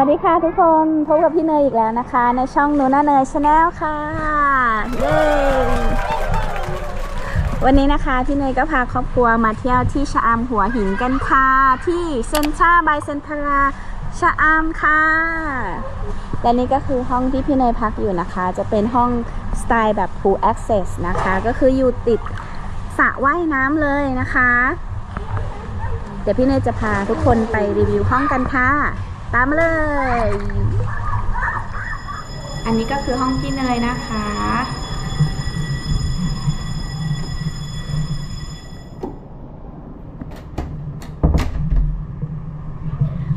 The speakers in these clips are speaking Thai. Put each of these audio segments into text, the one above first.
วัสดีค่ะทุกคนพบกับพี่เนยอีกแล้วนะคะ ในช่องหนูนาเนยชาแนลค่ะเย้วันนี้นะคะพี่เนยก็พาครอบครัวมาเที่ยวที่ชะอำหัวหินกันค่ะ ที่เซนทราบายเซนทราชะอำค่ะและนี่ก็คือห้องที่พี่เนยพักอยู่นะคะ จะเป็นห้องสไตล์แบบ full access นะคะ ก็คืออยู่ติดสระว่ายน้ำเลยนะคะ เดี๋ยวพี่เนยจะพาทุกคนไปรีวิวห้องกันค่ะ ตามมาเลย อันนี้ก็คือห้องพี่เนยนะคะ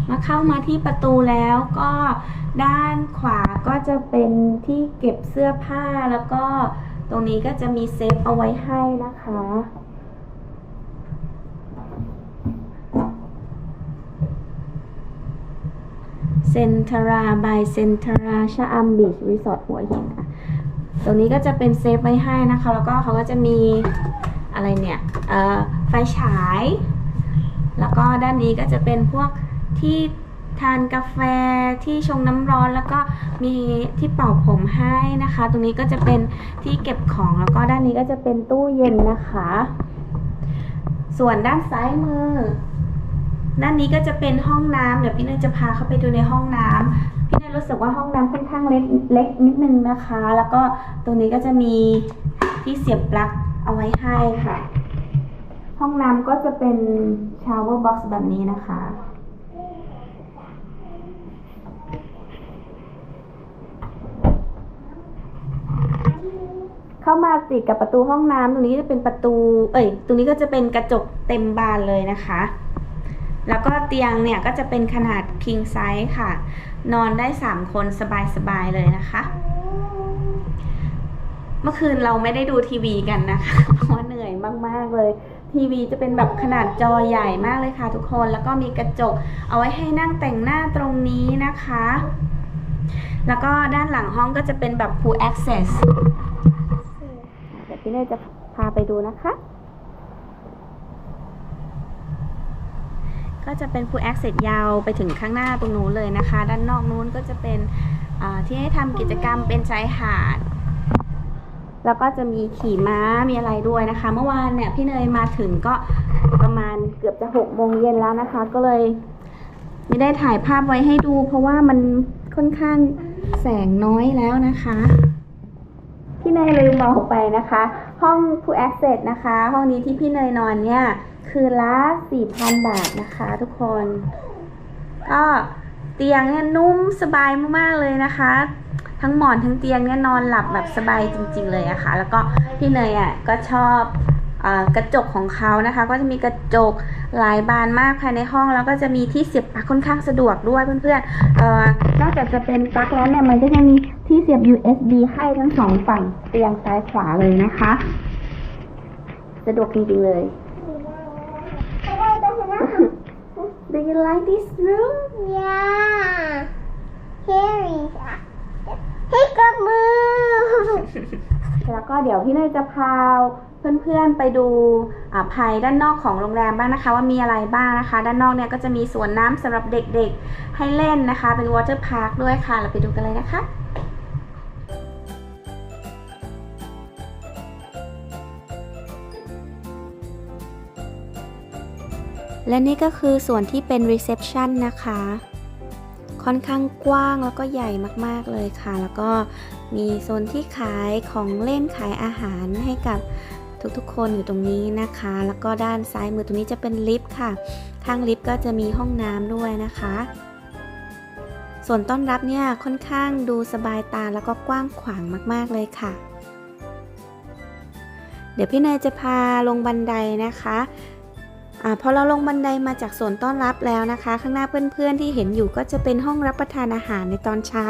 มาเข้ามาที่ประตูแล้วก็ด้านขวาก็จะเป็นที่เก็บเสื้อผ้าแล้วก็ตรงนี้ก็จะมีเซฟเอาไว้ให้นะคะ เซนทราบายเซนทราชะอัมบีชรีสอร์ทหัวหินค่ะตรงนี้ก็จะเป็นเซฟไว้ให้นะคะ แล้วก็เขาก็จะมีอะไรเนี่ยเอ่อไฟฉาย แล้วก็ด้านนี้ก็จะเป็นพวกที่ทานกาแฟที่ชงน้ำร้อนแล้วก็มีที่เป่าผมให้นะคะ ตรงนี้ก็จะเป็นที่เก็บของแล้วก็ด้านนี้ก็จะเป็นตู้เย็นนะคะ ส่วนด้านซ้ายมือ ด้านนี้ก็จะเป็นห้องน้ำเดี๋ยวพี่เนยจะพาเข้าไปดูในห้องน้ำพี่เนยรู้สึกว่าห้องน้ำค่อนข้างเล็กเล็กนิดนึงนะคะ แล้วก็ตรงนี้ก็จะมีที่เสียบปลั๊กเอาไว้ให้ค่ะ ห้องน้ำก็จะเป็นชาวเวอร์บ็อกซ์แบบนี้นะคะเข้ามาติดกับประตูห้องน้ำตรงนี้จะเป็นประตู เอ้ย ตรงนี้ก็จะเป็นกระจกเต็มบานเลยนะคะ แล้วก็เตียงเนี่ยก็จะเป็นขนาด king size ค่ะ นอนได้ 3 คนสบายๆเลยนะคะ เมื่อคืนเราไม่ได้ดูทีวีกันนะคะเพราะเหนื่อยมากๆเลยทีวีจะเป็นแบบขนาดจอใหญ่มากเลยค่ะทุกคน แล้วก็มีกระจก เอาไว้ให้นั่งแต่งหน้าตรงนี้นะคะ แล้วก็ด้านหลังห้องก็จะเป็นแบบ full access เดี๋ยวพี่เนยจะพาไปดูนะคะ ก็จะเป็น full access ยาวไปถึงข้างหน้าตรงนู้นเลยนะคะ ด้านนอกนู้นก็จะเป็นที่ให้ทำกิจกรรมเป็นชายหาด แล้วก็จะมีขี่ม้ามีอะไรด้วยนะคะ เมื่อวานเนี่ยพี่เนยมาถึงก็ประมาณเกือบจะหกโมงเย็นแล้วนะคะ ก็เลยไม่ได้ถ่ายภาพไว้ให้ดู เพราะว่ามันค่อนข้างแสงน้อยแล้วนะคะพี่เนยลืมบอกไปนะคะ ห้อง Full Access นะคะ ห้องนี้ที่พี่เนยนอนเนี่ยคือละ4,000บาทนะคะทุกคน ก็เตียงเนี่ยนุ่มสบายมากๆเลยนะคะ ทั้งหมอนทั้งเตียงเนี่ยนอนหลับแบบสบายจริง ๆ เลยอะคะ่ะ แล้วก็พี่เนยอะก็ชอบอกระจกของเขานะคะ ก็จะมีกระจกหลายบานมากภายในห้อง แล้วก็จะมีที่เสียบปลั๊กค่อนข้างสะดวกด้วยเพื่อนๆนอกจากจะเป็นปลั๊กแล้วเนี่ยมันก็ยังมีที่เสียบ USB ให้ทั้งสองฝั่งเตียงซ้ายขวาเลยนะคะ สะดวกจริงๆเลย Do you like this room? Yeah. Harry. ให้กลับมือ แล้วก็เดี๋ยวพี่เนยจะพาเพื่อนๆไปดูอ่าภายด้านนอกของโรงแรมบ้างนะคะ ว่ามีอะไรบ้างนะคะ ด้านนอกเนี่ยก็จะมีสวนน้ำสำหรับเด็กๆให้เล่นนะคะ เป็นวอเตอร์พาร์คด้วยค่ะ เราไปดูกันเลยนะคะ และนี่ก็คือส่วนที่เป็นรีเซพชันนะคะ ค่อนข้างกว้างแล้วก็ใหญ่มากๆเลยค่ะ แล้วก็มีโซนที่ขายของเล่นขายอาหารให้กับทุกๆ คนอยู่ตรงนี้นะคะ แล้วก็ด้านซ้ายมือตรงนี้จะเป็นลิฟต์ค่ะ ข้างลิฟต์ก็จะมีห้องน้ำด้วยนะคะ ส่วนต้อนรับเนี่ยค่อนข้างดูสบายตาแล้วก็กว้างขวางมากๆเลยค่ะ เดี๋ยวพี่นายจะพาลงบันไดนะคะ อพอเราลงบันไดมาจากส่วนต้อนรับแล้วนะคะ ข้างหน้าเพื่อนๆที่เห็นอยู่ก็จะเป็นห้องรับประทานอาหารในตอนเช้า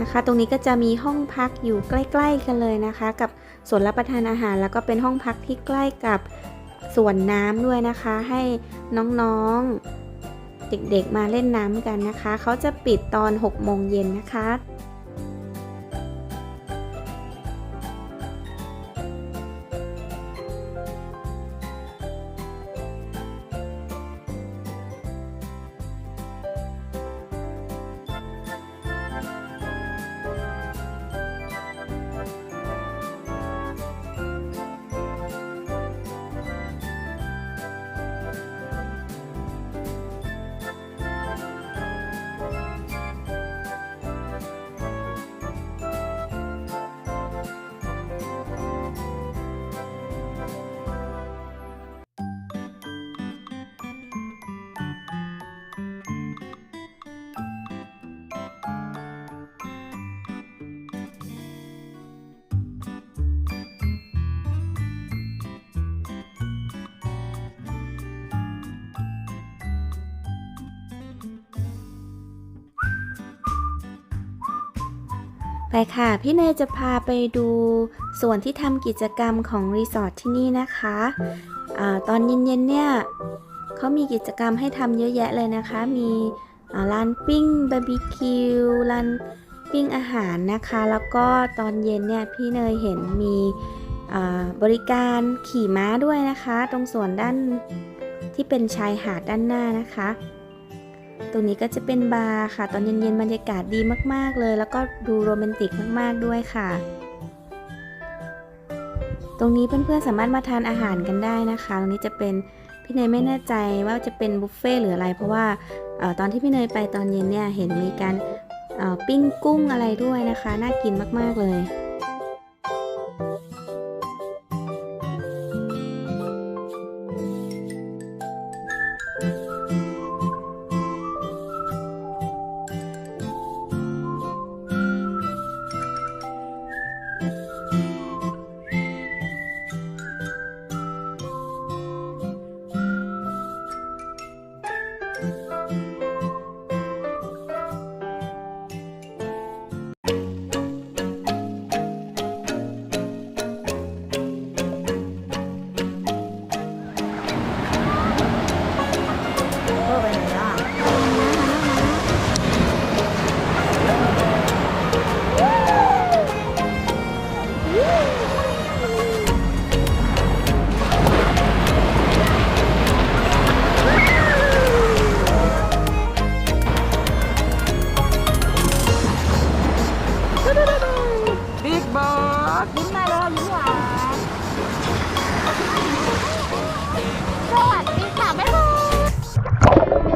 นะคะ ตรงนี้ก็จะมีห้องพักอยู่ใกล้ ๆ กันเลยนะคะ กับสวนรับประทานอาหาร แล้วก็เป็นห้องพักที่ใกล้กับสวนน้ำด้วยนะคะ ให้น้องๆเด็กๆมาเล่นน้ำกันนะคะ เขาจะปิดตอน6โมงเย็นนะคะ ไปค่ะ พี่เนยจะพาไปดูส่วนที่ทำกิจกรรมของรีสอร์ทที่นี่นะคะอตอนเย็นๆเนี่ยเขามีกิจกรรมให้ทำเยอะแยะเลยนะคะ มีอ่าร้านปิ้งบาร์บีคิวร้านปิ้งอาหารนะคะ แล้วก็ตอนเย็นเนี่ยพี่เนยเห็นมีบริการขี่ม้าด้วยนะคะ ตรงส่วนด้านที่เป็นชายหาดด้านหน้านะคะ ตรงนี้ก็จะเป็นบาร์ค่ะ ตอนเย็นๆบรรยากาศดีมากๆเลย แล้วก็ดูโรแมนติกมากๆด้วยค่ะ ตรงนี้เพื่อนๆสามารถมาทานอาหารกันได้นะคะ ตรงนี้จะเป็นพี่เนยไม่แน่ใจว่าจะเป็นบุฟเฟ่หรืออะไร เพราะว่าออตอนที่พี่เนยไปตอนเย็นเนี่ยเห็นมีการออปิ้งกุ้งอะไรด้วยนะคะ น่ากินมากๆเลย้มมาแล้วยิ้มหวานสวัสดีค่ะแม่คุณ